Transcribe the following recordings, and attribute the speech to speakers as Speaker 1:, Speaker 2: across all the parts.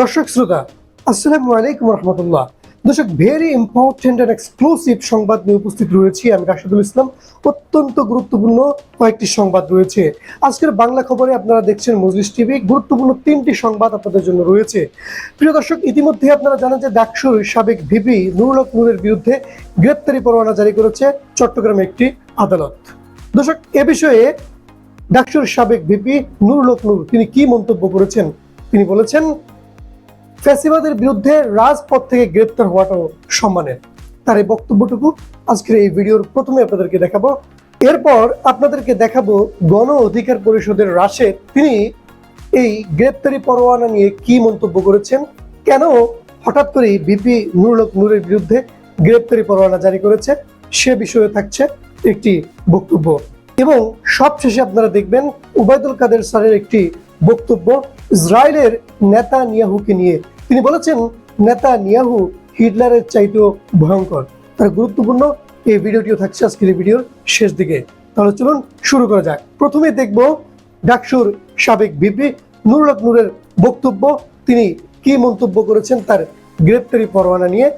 Speaker 1: দর্শক শ্রোতা, আসসালামু আলাইকুম রহমতুল্লাহ। দর্শক ভেরি ইম্পর্টেন্ট অ্যান্ড এক্সক্লুসিভ সংবাদ নিয়ে উপস্থিত রয়েছি আমি রাশিদুল ইসলাম। অত্যন্ত গুরুত্বপূর্ণ কয়েকটি সংবাদ রয়েছে। আজকের বাংলা খবরে আপনারা দেখছেন মজলিস টিভি। গুরুত্বপূর্ণ তিনটি সংবাদ আপনাদের জন্য রয়েছে। প্রিয় দর্শক, ইতিমধ্যে আপনারা জানেন যে ডাকসুর সাবেক ভিপি নুরুলক নুরের বিরুদ্ধে গ্রেপ্তারি পরোয়ানা জারি করেছে চট্টগ্রামে একটি আদালত। দর্শক, এ বিষয়ে ডাকসুর সাবেক ভিপি নুরুলক নূর, তিনি কি মন্তব্য করেছেন? তিনি বলেছেন ফ্যাসিবাদের বিরুদ্ধে রাজপথ থেকে গ্রেপ্তার হওয়াটাও সম্মানের। তার এই বক্তব্যটুকু আজকের এই ভিডিওর প্রথমে আপনাদেরকে দেখাবো। এরপর আপনাদেরকে দেখাবো গণ অধিকার পরিষদের রাশেদ তিনি এই গ্রেপ্তারি পরোয়ানা নিয়ে কি মন্তব্য করেছেন, কেন হঠাৎ করে বিপি নুরুলক নুরের বিরুদ্ধে গ্রেপ্তারি পরোয়ানা জারি করেছে, সে বিষয়ে থাকছে একটি বক্তব্য। এবং সবশেষে আপনারা দেখবেন উবায়দুল কাদের স্যারের একটি বক্তব্য, ইসরায়েলের নেতা নিয়াহুকে নিয়ে তিনি বলেছেন নেতা নিয়াহু হিটলারের চাইতেও ভয়ঙ্কর। তার গুরুত্বপূর্ণ এই ভিডিওটিও থাকছে আজকের এই ভিডিওর শেষ দিকে। তাহলে চলুন শুরু করা যাক। প্রথমে দেখব ডাকসুর সাবেক ভিপি নুরুলক নূরের বক্তব্য। তিনি কি মন্তব্য করেছেন তার গ্রেপ্তারি পরোয়ানা নিয়ে?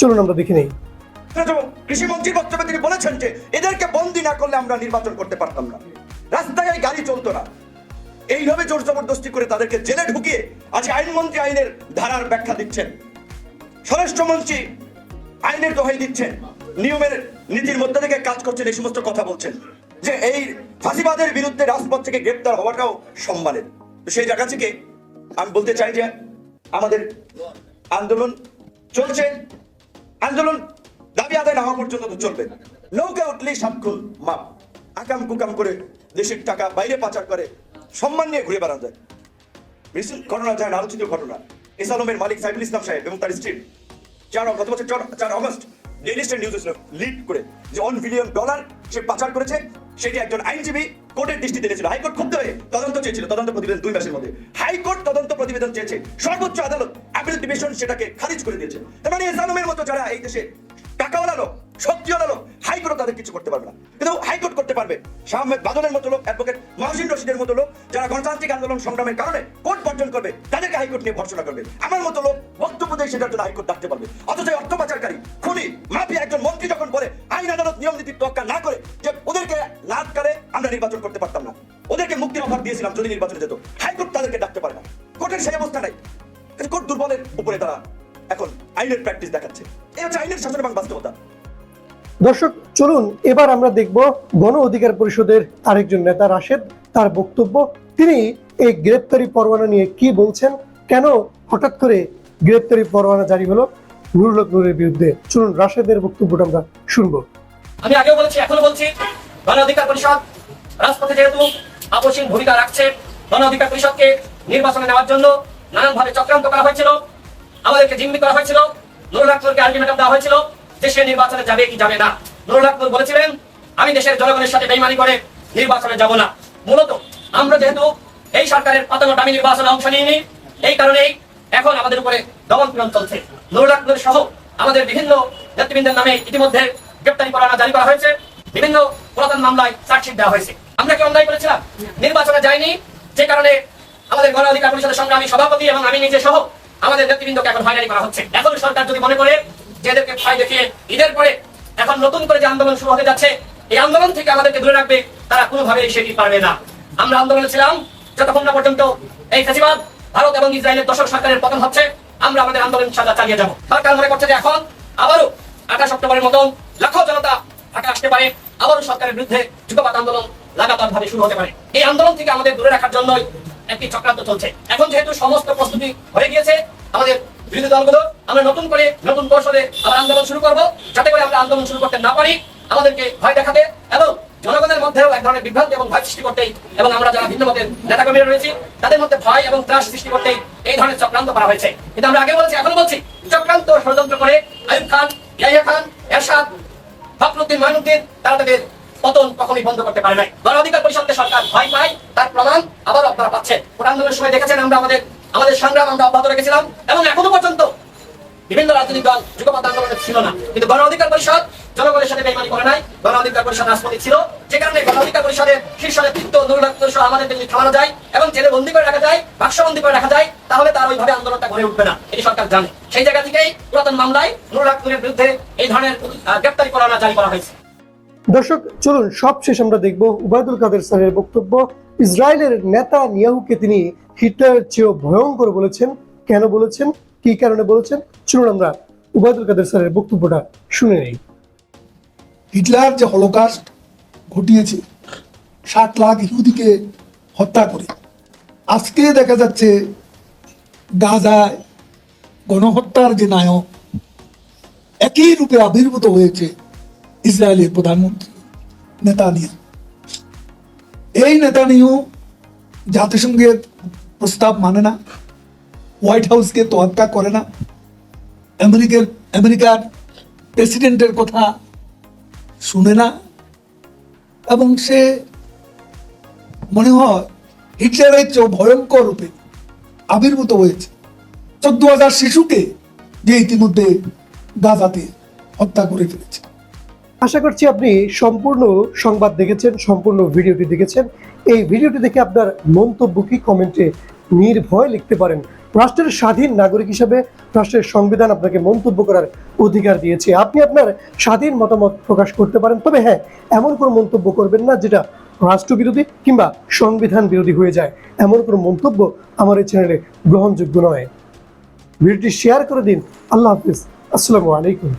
Speaker 1: চলুন আমরা দেখে নেই।
Speaker 2: কৃষি মন্ত্রীর বক্তব্যে তিনি বলেছেন যে, এদেরকে বন্দি না করলে আমরা নির্বাচন করতে পারতাম না। রাস্তায় গাড়ি চলতো না। এইভাবে জোর জবরদস্তি করে তাদেরকে জেলে ঢুকিয়ে আজ আইনমন্ত্রী আইনের ধারার ব্যাখ্যা দিচ্ছেন। স্বরাষ্ট্রমন্ত্রী আইনের দোহাই দিচ্ছেন। নিয়মের নীতির মধ্যে থেকে কাজ করছেন, এই সমস্ত কথা বলছেন। যে এই ফাঁসিবাদের বিরুদ্ধে রাজপথ থেকে গ্রেপ্তার হওয়াটাও সম্মানের। সেই জায়গা থেকে আমি বলতে চাই যে আমাদের আন্দোলন চলছে। আন্দোলন দাবি আদায় না হওয়া পর্যন্ত তো চলবে। নৌকা উঠলেই সাক্ষুল মাপ। আকাম কুকাম করে দেশের টাকা বাইরে পাচার করে সম্মান নিয়ে ঘুরে বেড়ানো যায়। রিসেন্ট ঘটনা যায় আলোচিত ঘটনা। এস আলমের মালিক সাইফুল ইসলাম সাহেব এবং তার স্ত্রী। চার গত বছর চার- অগস্ট নিউজ লিড করে যে বিলিয়ন ডলার সে পাচার করেছে। সেটি একজন আইনজীবী কোর্টের দৃষ্টিতে এনেছিল। হাইকোর্ট ক্ষুব্ধ হয়ে তদন্ত চেয়েছিল। তদন্ত প্রতিবেদন দুই মাসের মধ্যে। হাইকোর্ট তদন্ত প্রতিবেদন চেয়েছে। সর্বোচ্চ আদালত আপিল ডিভিশন সেটাকে খারিজ করে দিয়েছে। তার মানে এস আলমের মতো যারা এই দেশে টাকাওয়ালা লোক শক্তিওয়ালা লোক হাইকোর্ট তাদের কিছু করতে পারবে না। কিন্তু হাইকোর্ট করতে পারবে। শাহ বাদলের মতো লোক, অ্যাডভোকেট মহসিন রশিদের মতো লোক, যারা গণতান্ত্রিক আন্দোলন সংগ্রামের কারণে কোর্ট বর্জন করবে, তাদেরকে হাইকোর্ট নিয়ে ভর্সনা করবে। আমার মতো লোক বক্তব্য দিয়ে সেটার জন্য হাইকোর্ট ডাকতে পারবে। অথচ অর্থ পাচারকারী খুনি, মাফিয়া একজন মন্ত্রী যখন বলে, আইন আদালত নিয়ম নীতির তোয়াক্কা না করে যে ওদেরকে না আটকালে আমরা নির্বাচন করতে পারতাম না। ওদেরকে মুক্তির অফার দিয়েছিলাম যদি নির্বাচনে যেত। হাইকোর্ট তাদেরকে ডাকতে পারে না। কোর্টের সেই অবস্থা নাই। কোর্ট দুর্বলের উপরে তারা এখন আইনের প্র্যাকটিস দেখাচ্ছে। এই হচ্ছে আইনের শাসন এবং বাস্তবতা।
Speaker 1: দর্শক চলুন এবার আমরা দেখব গণ অধিকার পরিষদের আরেকজন নেতা রাশেদ তার বক্তব্য। তিনি এই গ্রেপ্তারি পরোয়ানা নিয়ে কি বলছেন? কেন হঠাৎ করে গ্রেপ্তারি পরোয়ানা জারি হলো? নূরের বিরুদ্ধে। চলুন রাশেদের বক্তব্যটা আমরা শুনব।
Speaker 3: আমি আগেও বলেছি এখনও বলছি গণ অধিকার পরিষদ রাজপথে যেহেতু আপসীন ভূমিকা রাখছে গণ অধিকার পরিষদকে নির্বাচনে নেওয়ার জন্য নানানভাবে চক্রান্ত করা হয়েছিল। আমাদেরকে জিম্মি করা হয়েছিল। নুরুল আকবরকে আলটিমেটাম দেওয়া হয়েছিল। যে সে নির্বাচনে যাবে কি যাবে না। নুরুল আকবর বলেছিলেন, আমি দেশের জনগণের সাথে বেইমানি করে নির্বাচনে যাব না। মূলত আমরা যেহেতু এই সরকারের পাতানো দামি নির্বাচনে অংশ নিইনি, এই কারণেই এখন আমাদের উপরে দমন পীড়ন চলছে। নুরুল আকবর সহ আমাদের বিভিন্ন নেতৃবৃন্দের নামে ইতিমধ্যে গ্রেপ্তারি পরোয়ানা জারি করা হয়েছে। বিভিন্ন পুরাতন মামলায় চার্জশিট দেওয়া হয়েছে। আমরা কি অন্যায় করেছিলাম? নির্বাচনে যায়নি যে কারণে আমাদের গণ অধিকার পরিষদের সংগ্রামী সভাপতি এবং আমি নিজে সহ আমাদের নেতৃবৃন্দকে এখন হয়রানি করা হচ্ছে। এখন সরকার যদি মনে করে যে এদেরকে ভয় দেখিয়ে ঈদের পরে এখন নতুন করে যে আন্দোলন শুরু হতে যাচ্ছে, এই আন্দোলন থেকে আমাদেরকে দূরে রাখবে, তারা কোনোভাবেই সেটি পারবে না। আমরা আন্দোলনে ছিলাম, যতক্ষণ না পর্যন্ত এই ফেসিবাদ ভারত এবং ইসরায়েলের দশক সরকারের পতন হচ্ছে, আমরা আমাদের আন্দোলন ইনশাল্লাহ চালিয়ে যাব। সরকার মনে করছে যে এখন আবারও আঠাশ অক্টোবরের মতন লাখো জনতা ঢাকা আসতে পারে, আবারও সরকারের বিরুদ্ধে যুগপাত আন্দোলন লাগাতার ভাবে শুরু হতে পারে। এই আন্দোলন থেকে আমাদের দূরে রাখার জন্যই একটি চক্রান্ত চলছে। এখন যেহেতু সমস্ত প্রস্তুতি হয়ে গিয়েছে আমাদের বিরোধী দলগুলো, আমরা নতুন করে নতুন কৌশলে আবার আন্দোলন শুরু করব। যাতে করে আমরা আন্দোলন শুরু করতে না পারি, আমাদেরকে ভয় দেখাতে এবং জনগণের মধ্যেও এক ধরনের বিভ্রান্তি এবং ভয় সৃষ্টি করতেই এবং আমরা যারা ভিন্ন মতের নেতাকর্মীরা রয়েছি, তাদের মধ্যে ভয় এবং ত্রাস সৃষ্টি করতেই এই ধরনের চক্রান্ত করা হয়েছে। কিন্তু আমরা আগে বলছি, এখন বলছি, চক্রান্ত ষড়যন্ত্র করে আয়ুব খান, ইয়াহিয়া খান, এরশাদ, ফখরুদ্দিন মাইনুদ্দিন তারা তাদের পতন কখনোই বন্ধ করতে পারে নাই। গণ পরিষদকে সরকার ভয় পায়, তার প্রমাণ আবার আপনারা পাচ্ছেন। ভোট আন্দোলনের সময় দেখেছেন আমরা আমাদের আমাদের সংগ্রাম আমরা অব্যাহত রেখেছিলাম, এবং এখনও পর্যন্ত বিভিন্ন রাজনৈতিক দল যুগপথ আন্দোলনে ছিল না। কিন্তু গণ অধিকার পরিষদ জনগণের সাথে বেইমানি করে নাই। গণ অধিকার পরিষদ রাজপথে ছিল। যে কারণে গণ অধিকার পরিষদের শীর্ষ নেতৃত্ব নুরুল সহ আমাদের যদি থামানো যায় এবং জেলে বন্দি করে রাখা যায়, বাক্সবন্দি করে রাখা যায়, তাহলে তার ওইভাবে আন্দোলনটা গড়ে উঠবে না। এটি সরকার জানে। সেই জায়গা থেকেই পুরাতন মামলায় নুরুল বিরুদ্ধে এই ধরনের গ্রেপ্তারি পরোয়ানা জারি করা হয়েছে।
Speaker 1: দর্শক, চলুন সবশেষ আমরা দেখব উবায়দুল কাদের স্যারের বক্তব্য। ইসরায়েলের নেতা নিয়াহুকে তিনি হিটলারের চেয়েও ভয়ঙ্কর বলেছেন। কেন বলেছেন? কি কারণে বলেছেন? চলুন আমরা উবায়দুল কাদের স্যারের বক্তব্যটা শুনে নেই।
Speaker 4: হিটলার যে হলোকাস্ট ঘটিয়েছে, ষাট লাখ ইহুদিকে হত্যা করে, আজকে দেখা যাচ্ছে গাজায় গণহত্যার যে নায়ক, একই রূপে আবির্ভূত হয়েছে। ইসরায়েলের প্রধানমন্ত্রী নেতানিয়া এই নেতানিয়াহু জাতিসংঘের প্রস্তাব মানে না, হোয়াইট হাউসকে তোয়াক্কা করে না। আমেরিকার আমেরিকার প্রেসিডেন্টের কথা শুনে না। এবং সে মনে হয় হিটলারের চেয়েও ভয়ঙ্কর রূপে আবির্ভূত হয়েছে। চোদ্দ হাজার শিশুকে যে ইতিমধ্যে গাজাতে হত্যা করে ফেলেছে।
Speaker 1: আশা করছি আপনি সম্পূর্ণ সংবাদ দেখেছেন, সম্পূর্ণ ভিডিওটি দেখেছেন। এই ভিডিওটি দেখে আপনার মন্তব্য কি কমেন্টে নির্ভয় লিখতে পারেন। রাষ্ট্রের স্বাধীন নাগরিক হিসাবে রাষ্ট্রের সংবিধান আপনাকে মন্তব্য করার অধিকার দিয়েছে। আপনি আপনার স্বাধীন মতামত প্রকাশ করতে পারেন, তবে হ্যাঁ এমন কোনো মন্তব্য করবেন না যেটা রাষ্ট্রবিরোধী কিংবা সংবিধান বিরোধী হয়ে যায়। এমন কোনো মন্তব্য আমার এই চ্যানেলে গ্রহণযোগ্য নয়। ভিডিওটি শেয়ার করে দিন। আল্লাহ হাফিজ। আসসালামু আলাইকুম।